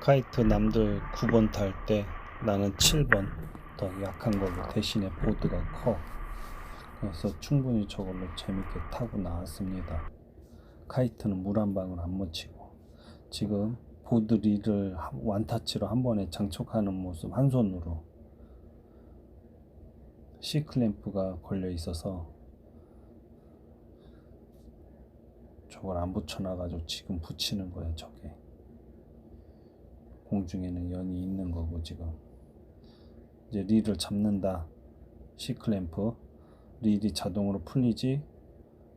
카이트 남들 9번 탈 때 나는 7번 더 약한 걸로 대신에 보드가 커. 그래서 충분히 저걸로 재밌게 타고 나왔습니다. 카이트는 물 한 방울 안 묻히고 지금 보드 한- 완타치로 한 번에 장착하는 모습 한 손으로 C 클램프가 걸려 있어서 저걸 안 붙여놔가지고 지금 붙이는 거야 저게 공중에는 연이 있는 거고 지금. 이제 릴을 잡는다. C 클램프 릴이 자동으로 풀리지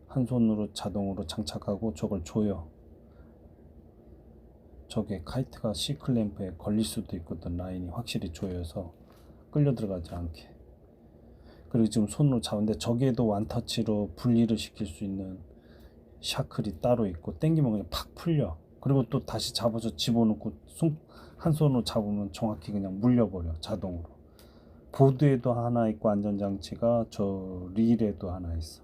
한 손으로 자동으로 장착하고 저걸 조여 저게 카이트가 C 클램프에 걸릴 수도 있거든 라인이 확실히 조여서. 끌려 들어가지 않게. 그리고 지금 손으로 잡는데 저기에도 완터치로 분리를 시킬 수 있는 샤클이 따로 있고 땡기면 그냥 팍 풀려 그리고 또 다시 잡아서 집어넣고 손, 한 손으로 잡으면 정확히 그냥 물려버려 자동으로. 보드에도 하나 있고 안전장치가 저 릴에도 하나 있어